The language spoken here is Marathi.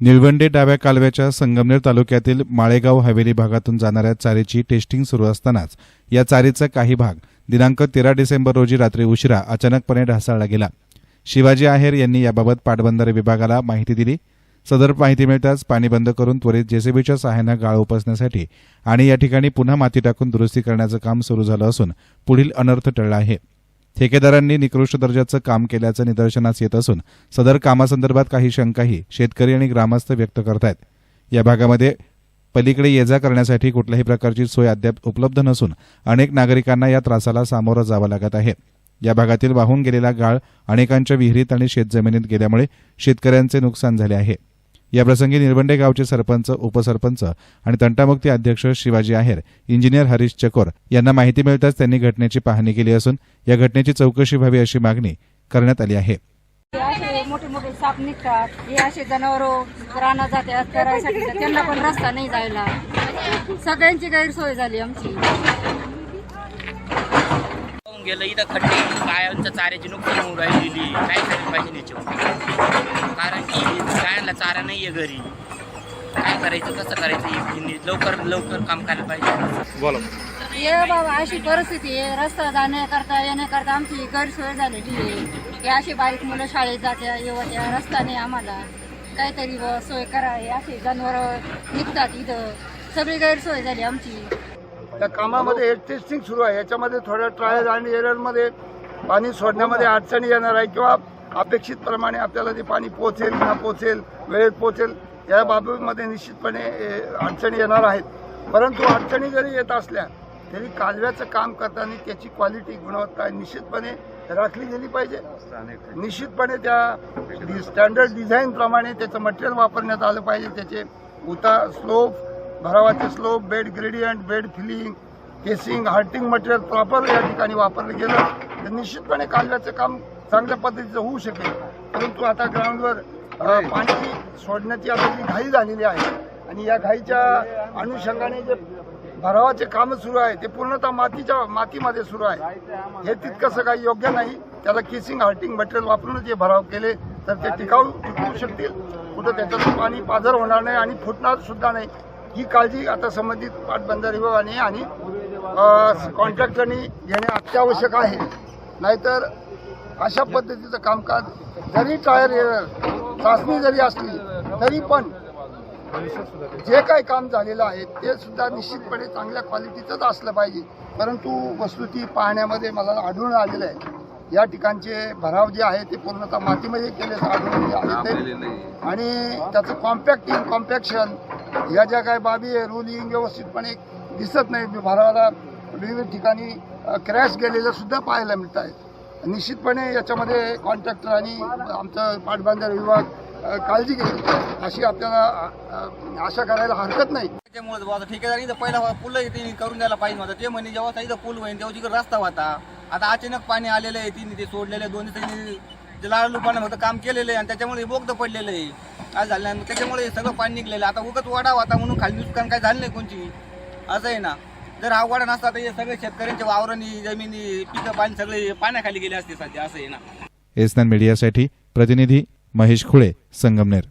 निळवंडे डाव्या कालव्याच्या संगमनेर तालुक्यातील माळेगाव हवेली भागातून जाणाऱ्या चारीची टेस्टिंग सुरू असतानाच या चारीचा काही भाग दिनांक तेरा डिसेंबर रोजी रात्री उशिरा अचानकपणे ढासळला गेला. शिवाजी आहेर यांनी याबाबत पाटबंधारे विभागाला माहिती दिली. सदर माहिती मिळताच पाणी बंद करून त्वरित जेसीबीच्या सहाय्यानं गाळ उपसण्यासाठी आणि या ठिकाणी पुन्हा माती टाकून दुरुस्ती करण्याचं काम सुरू झालं असून पुढील अनर्थ टळला आहे. ठेकेदारांनी निकृष्ट दर्जाचं काम केल्याचं निदर्शनास येत असून सदर कामासंदर्भात काही शंकाही शेतकरी आणि ग्रामस्थ व्यक्त करतायत. या भागामध्ये पलीकडे ये जा करण्यासाठी कुठल्याही प्रकारची सोय अद्याप उपलब्ध नसून अनेक नागरिकांना या त्रासाला सामोरं जावं लागत आहे. या भागातील वाहून गेलेला गाळ अनेकांच्या विहिरीत आणि शेतजमिनीत गेल्यामुळे शेतकऱ्यांचे नुकसान झाले आहे. याप्रसंगी निळवंडे गावचे सरपंच उपसरपंच आणि तंटामुक्ती अध्यक्ष शिवाजी आहेर इंजिनियर हरीश चकोर यांना माहिती मिळताच त्यांनी घटनेची पाहणी केली असून या घटनेची चौकशी व्हावी अशी मागणी करण्यात आली आहे. मोठे मोठे साप निघतात. हे असे जनावर राहणं जातात करायसाठी त्यांना पण रस्ता नाही जायला. सगळ्यांची गैरसोय झाली आमची. होऊन गेलं इथं खड्डे गायांच्या चाऱ्याची नुकसान होऊन राहिलेली काय करायला पाहिजे याच्यावर? कारण की गायांना चारा नाही आहे घरी. काय करायचं कसं करायचं यांनी लवकर लवकर काम करायला पाहिजे. हे बाबा अशी परिस्थिती आहे. रस्ता जाण्याकरता येण्याकरता आमची गैरसोय झालेली आहे. अशी बारीक मुलं शाळेत जात्या येवत्या रस्ता नाही आम्हाला काहीतरी सोय करा असे जनावर निघतात इथं. सगळी गैरसोय झाली आमची. त्या कामामध्ये हे टेस्टिंग सुरू आहे. याच्यामध्ये थोड्या ट्रायल आणि एररमध्ये पाणी सोडण्यामध्ये अडचणी येणार आहे किंवा अपेक्षित प्रमाणे आपल्याला ते पाणी पोहोचेल ना पोहोचेल वेळेत पोहोचेल या बाबीमध्ये निश्चितपणे अडचणी येणार आहेत. परंतु अडचणी जरी येत असल्या तरी कालव्याचं काम करताना त्याची क्वालिटी गुणवत्ता निश्चितपणे राखली गेली पाहिजे. निश्चितपणे त्या स्टँडर्ड डिझाईन प्रमाणे त्याचं मटेरियल वापरण्यात आलं पाहिजे. त्याचे उता slope भरावाचे slope bed gradient bed filling casing hearting material proper या ठिकाणी वापरलं गेलं. तर निश्चितपणे कालव्याचं काम चांगल्या पद्धतीचं होऊ शकेल. परंतु आता ग्राउंडवर पाणी सोडण्याची आता जी घाई झालेली आहे आणि या घाईच्या अनुषंगाने जे भरावाचे काम सुरू आहे ते पूर्णतः मातीच्या मातीमध्ये सुरू आहे. हे तितकंसं काही योग्य नाही. त्याला केसिंग हार्टिंग मटेरियल वापरूनच जे भराव केले तर ते टिकाऊ टिकवू शकतील. कुठं त्याच्यातून पाणी पाझर होणार नाही आणि फुटणार सुद्धा नाही. ही काळजी आता संबंधित पाटबंधारे विभागाने आणि कॉन्ट्रॅक्टरनी घेणे अत्यावश्यक आहे. नाहीतर अशा पद्धतीचं कामकाज जरी टायर चाचणी जरी असली तरी पण जे काही काम झालेलं आहे ते सुद्धा निश्चितपणे चांगल्या क्वालिटीचंच असलं पाहिजे. परंतु वस्तुती पाहण्यामध्ये मला आढळून आलेलं आहे. या ठिकाणचे भराव जे आहे ते पूर्णतः मातीमध्ये केले आढळून आणि त्याचं कॉम्पॅक्टिंग कॉम्पॅक्शन या ज्या काही बाबी आहे रुलिंग व्यवस्थितपणे दिसत नाही. भरावाला विविध ठिकाणी क्रॅश गेलेलं सुद्धा पाहायला मिळत आहे निश्चितपणे याच्यामध्ये कॉन्ट्रॅक्टर आणि आमचं पाटबंधारे विभाग काळजी घेईल अशी आपल्याला आशा करायला हरकत नाही. त्याच्यामुळे ठेकेदार इथं पहिला पूल करून द्यायला पाहिजे होता. ते म्हणे जेव्हा इथं पूल होईल तेव्हा तिकडे रस्ता होता. आता अचानक पाणी आलेलं आहे तिने ते सोडलेलं आहे दोन्ही त्यांनी ते लालूपानं फक्त काम केलेलं आहे आणि त्याच्यामुळे बोगदं पडलेलं आहे. काय झालं नाही त्याच्यामुळे सगळं पाणी निघलेलं आता उगत वाडा आता म्हणून खाली नुकसान काय झालं नाही कोणची? असं आहे ना. जर हा वाडा नसता तर हे सगळे शेतकऱ्यांच्या वावरांनी जमिनी पिकं पाणी सगळे पाण्याखाली गेले असते सध्या असं आहे ना. एसनान मीडियासाठी प्रतिनिधी महेश खुळे संगमनेर.